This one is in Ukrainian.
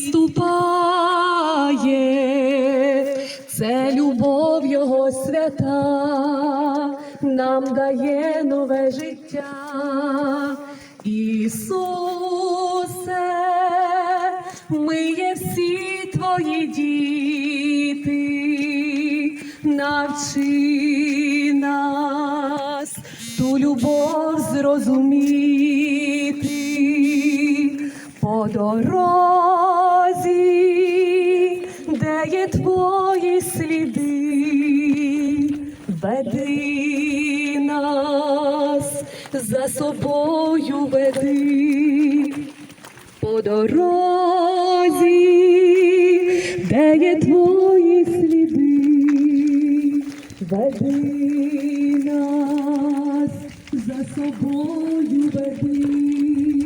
відступає, це любов Його свята, нам дає нове життя, Ісусе, ми є всі твої діти, навчи нас ту любов зрозуміти. По дорозі є твої сліди, веди нас за собою веди по дорозі, де є твої сліди, веди нас за собою веди.